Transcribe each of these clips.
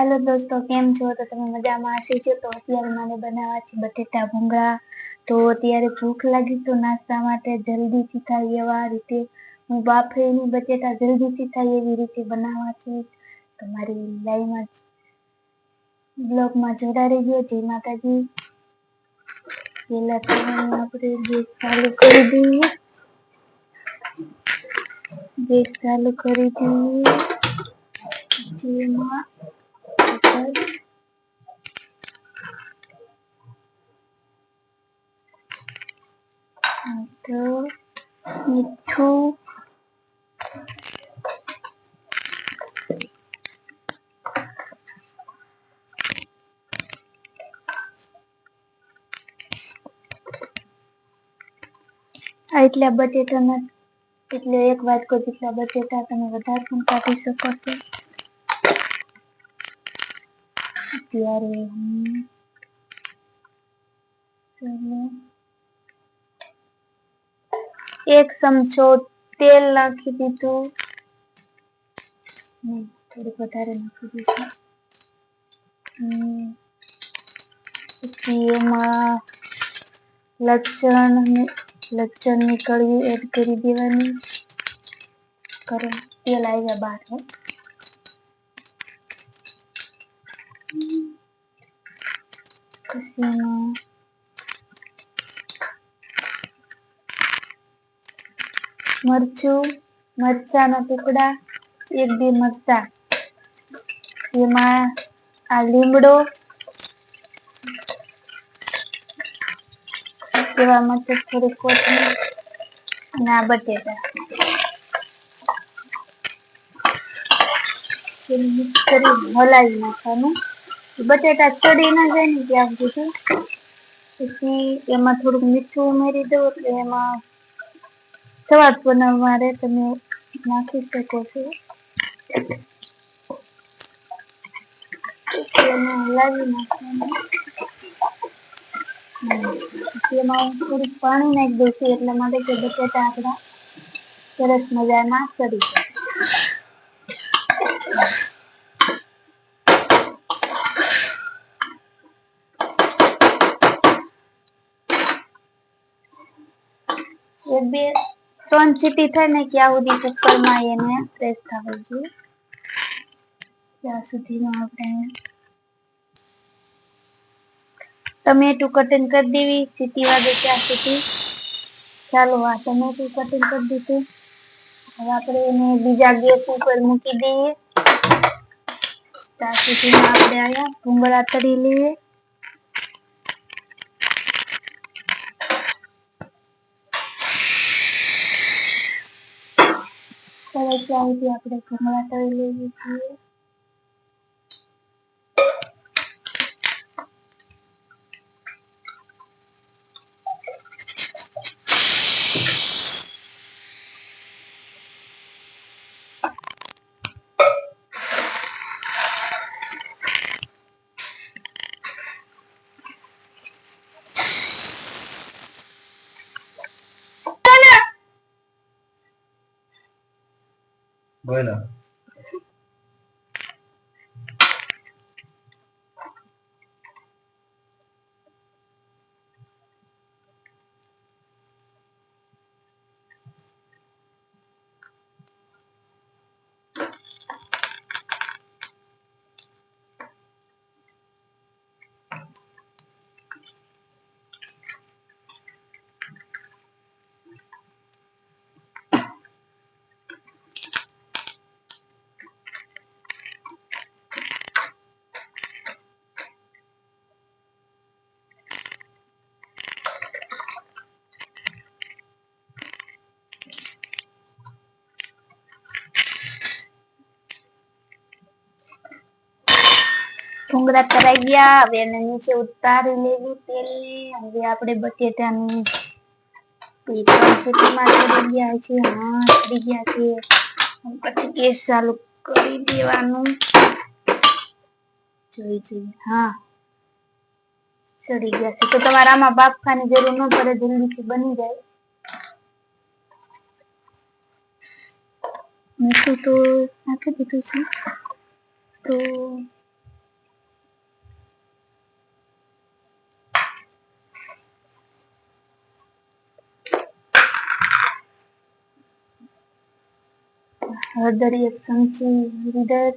Hello દોસ્તો, કેમ છો? તો તમે મજામાં હશે? છો તો અત્યારે મને બનાવવા છે બટેટા ભૂંગળા. તો અત્યારે ભૂખ લાગી તો નાસ્તા માટે જલ્દીથી થાય એવા રીતે હું બાફેલી બટેટા જલ્દીથી થાય એવી રીતે બનાવવા છું. તમારી લાઈવમાં બ્લોગમાં જોડાઈ ગયો જય માતાજી. પહેલા તો આપણે ગેસ ચાલુ કરી દઈએ. ગેસ ચાલુ કરી દઈએ. જેમાં તો મીઠું આ એટલા બટેટાના, એટલે એક વાટકો જેટલા બટેટા તમે વધારે પણ કાઢી શકો છો. અત્યારે હું ચલો. એક ચમચો તેલ નાખી દીધું. થોડુંક વધારે નાખી દીધું. પછી એમાં લસણ લસણની કળવી એડ કરી દેવાની. કરો તેલ આવી ગયા બહાર એમાં મરચું, મરચાના ટુકડા, એક બે મરચા. એમાં આ લીમડો, એવા મરચું થોડી કોથમીર અને આ બટેટા. મિક્સ કરી હલાવી નાખવાનું. બટેટા ચડી ના જાય ને ત્યાં સુધી પછી એમાં થોડુંક મીઠું ઉમેરી દો એટલે એમાં સવાદ બનાવવા માટે તમે નાખી શકો છો. એને હલાવી નાખવાનું. એમાં થોડુંક પાણી નાખી દઉં છું એટલા માટે કે બટેટા આપણા સરસ મજાના ચડી જાય એક બે ત્રણ સીટી થાય ને ત્યાં સુધી કુકરમાં એને પ્રેસ થવું જોઈએ ત્યાં સુધીમાં આપણે ટમેટું કટિંગ કરી દેવી સીટી વાગે ત્યાં સુધી ચાલો આ ટમેટું કટિંગ કરી દીધું હવે આપણે એને બીજા ગેસ ઉપર મૂકી દઈએ ત્યાં સુધીમાં આપણે અહીંયા ભૂંગળા તળી લઈએ સરસ ત્યાં સુધી આપણે ભૂંગળા તળી લઈએ છીએ Bueno. ભૂંગળા તરાઈ ગયા. હવે એને નીચે ઉતારી લેવું તેલને હવે આપણે બટેટાનું સીટીમાં ચડી ગયા છે હા ચડી ગયા છે પછી ગેસ ચાલુ કરી દેવાનું. જોઈ જોઈ. હા. ચડી ગયા છે. તો તમારે આમાં બાફવાની જરૂર ન પડે, જલ્દીથી બની જાય. મીઠું તો નાખી દીધું છે. તો હળદર એક ચમચી હળદર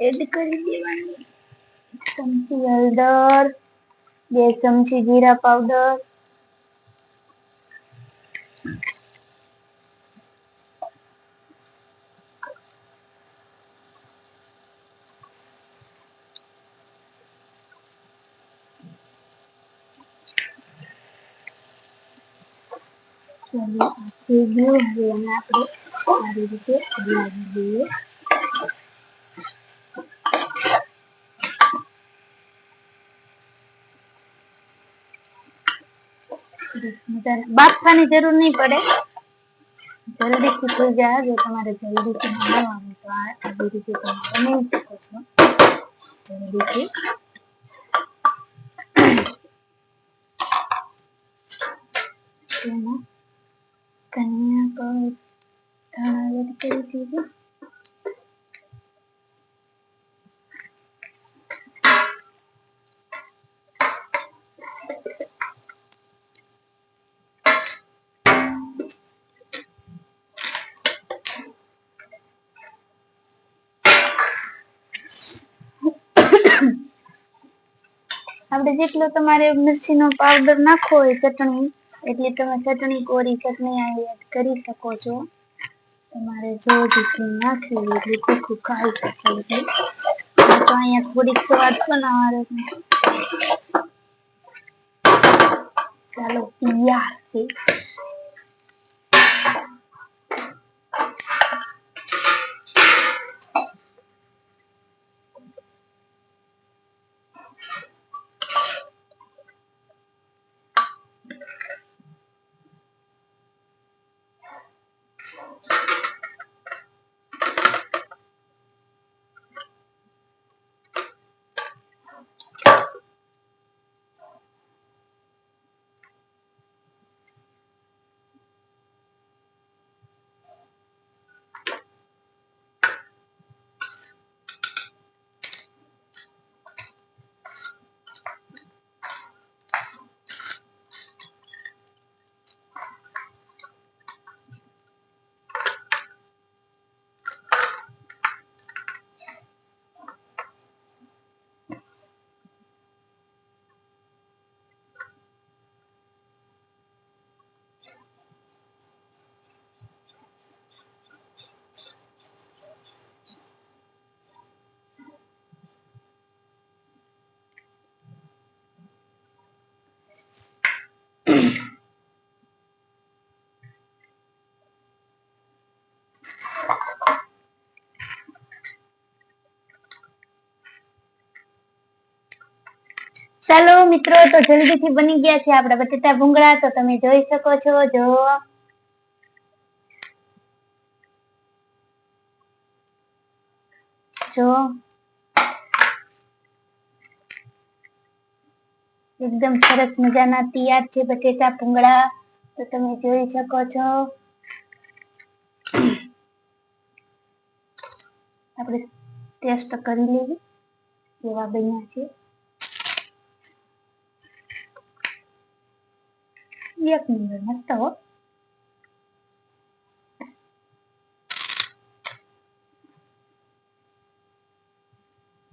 એડ કરી દેવાની ચમચી હળદર બે ચમચી જીરા પાવડર ચાલો ગયું હવે આપણે સારી રીતે બાફવાની જરૂર નહીં પડે. જલ્દી થઈ જાય, જો તમારે જલ્દીથી બનાવવાનું તો આવી રીતે તમે બનાવી શકો છો. જલ્દીથી. કન્યા પર ધાણા એડ કરી દીધું આપણે જેટલો તમારે મિરચીનો પાવડર નાખવો હોય ચટણી, એટલી તમે ચટણી કોરી ચટણી આ એડ કરી શકો છો. તમારે જો જેટલી નાખી એટલે તીખું ખાઈ છો. તો અહીંયા થોડીક સ્વાદ અમારે ચાલો, તૈયાર ચાલો મિત્રો, તો જલ્દીથી બની ગયા છે આપણા બટેટા ભૂંગળા. તો તમે જોઈ શકો છો, જો. જો. એકદમ સરસ મજાના તૈયાર છે બટેટા ભૂંગળા. તો તમે જોઈ શકો છો. આપણે ટેસ્ટ કરી લઈએ. એવા બન્યા છે. એક નંબર મસ્ત હો